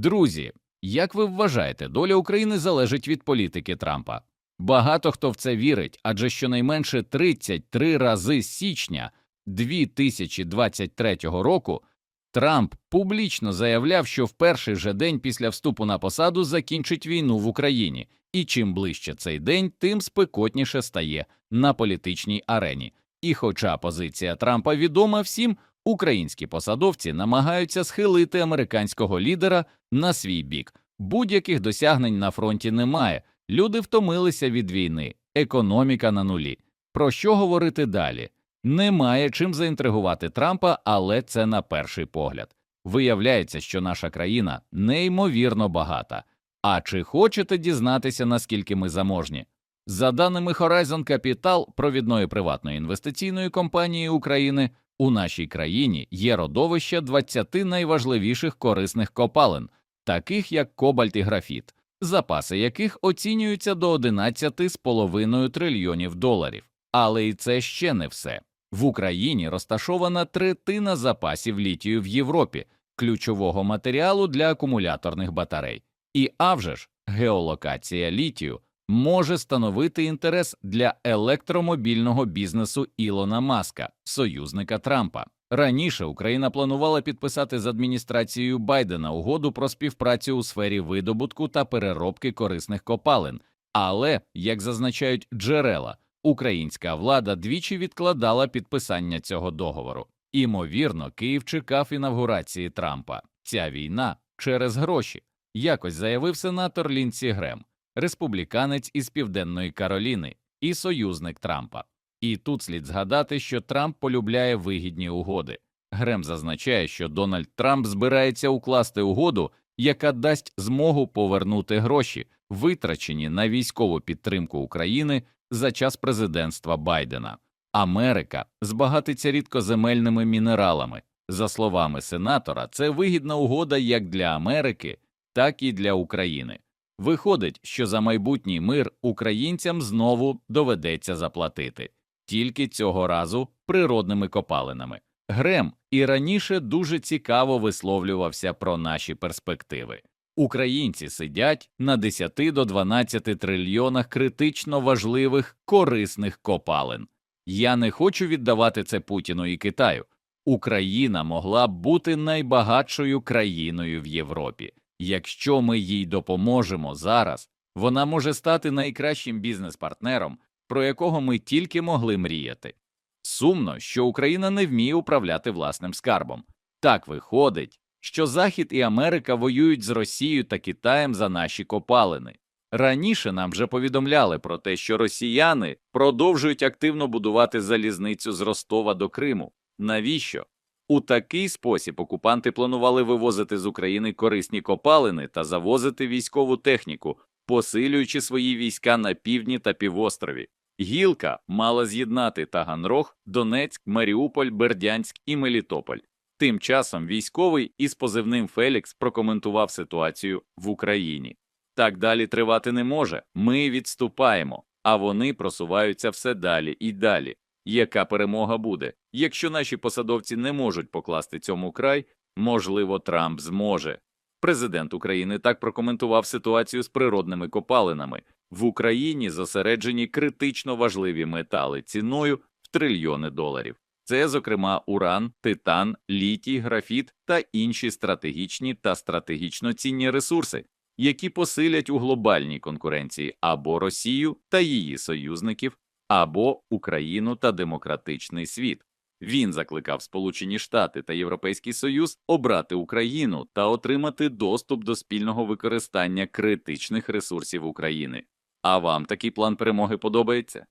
Друзі, як ви вважаєте, доля України залежить від політики Трампа? Багато хто в це вірить, адже щонайменше 33 рази з січня 2023 року Трамп публічно заявляв, що в перший же день після вступу на посаду закінчить війну в Україні, і чим ближче цей день, тим спекотніше стає на політичній арені. І хоча позиція Трампа відома всім, українські посадовці намагаються схилити американського лідера на свій бік. Будь-яких досягнень на фронті немає. Люди втомилися від війни, економіка на нулі. Про що говорити далі? Немає чим заінтригувати Трампа, але це на перший погляд. Виявляється, що наша країна неймовірно багата. А чи хочете дізнатися, наскільки ми заможні? За даними Horizon Capital, провідної приватної інвестиційної компанії України, у нашій країні є родовище 20 найважливіших корисних копалин, таких як кобальт і графіт, запаси яких оцінюються до 11,5 трильйонів доларів. Але і це ще не все. В Україні розташована третина запасів літію в Європі, ключового матеріалу для акумуляторних батарей. І а ж, геолокація літію може становити інтерес для електромобільного бізнесу Ілона Маска, союзника Трампа. Раніше Україна планувала підписати з адміністрацією Байдена угоду про співпрацю у сфері видобутку та переробки корисних копалин, але, як зазначають джерела, українська влада двічі відкладала підписання цього договору. Імовірно, Київ чекав інавгурації Трампа. Ця війна через гроші, якось заявив сенатор Лінсі Грем, республіканець із Південної Кароліни і союзник Трампа. І тут слід згадати, що Трамп полюбляє вигідні угоди. Грем зазначає, що Дональд Трамп збирається укласти угоду, яка дасть змогу повернути гроші, витрачені на військову підтримку України за час президентства Байдена. Америка збагатиться рідкоземельними мінералами. За словами сенатора, це вигідна угода як для Америки, так і для України. Виходить, що за майбутній мир українцям знову доведеться заплатити, тільки цього разу природними копалинами. Грем і раніше дуже цікаво висловлювався про наші перспективи. Українці сидять на 10 до 12 трильйонах критично важливих корисних копалин. Я не хочу віддавати це Путіну і Китаю. Україна могла б бути найбагатшою країною в Європі. Якщо ми їй допоможемо зараз, вона може стати найкращим бізнес-партнером, про якого ми тільки могли мріяти. Сумно, що Україна не вміє управляти власним скарбом. Так виходить, що Захід і Америка воюють з Росією та Китаєм за наші копалини. Раніше нам вже повідомляли про те, що росіяни продовжують активно будувати залізницю з Ростова до Криму. Навіщо? У такий спосіб окупанти планували вивозити з України корисні копалини та завозити військову техніку, посилюючи свої війська на півдні та півострові. Гілка мала з'єднати Таганрог, Донецьк, Маріуполь, Бердянськ і Мелітополь. Тим часом військовий із позивним Фелікс прокоментував ситуацію в Україні. Так далі тривати не може. Ми відступаємо, а вони просуваються все далі і далі. Яка перемога буде? Якщо наші посадовці не можуть покласти цьому край, можливо, Трамп зможе. Президент України так прокоментував ситуацію з природними копалинами. В Україні зосереджені критично важливі метали ціною в трильйони доларів. Це, зокрема, уран, титан, літій, графіт та інші стратегічні та стратегічно цінні ресурси, які посилять у глобальній конкуренції або Росію та її союзників, або Україну та демократичний світ. Він закликав Сполучені Штати та Європейський Союз обрати Україну та отримати доступ до спільного використання критичних ресурсів України. А вам такий план перемоги подобається?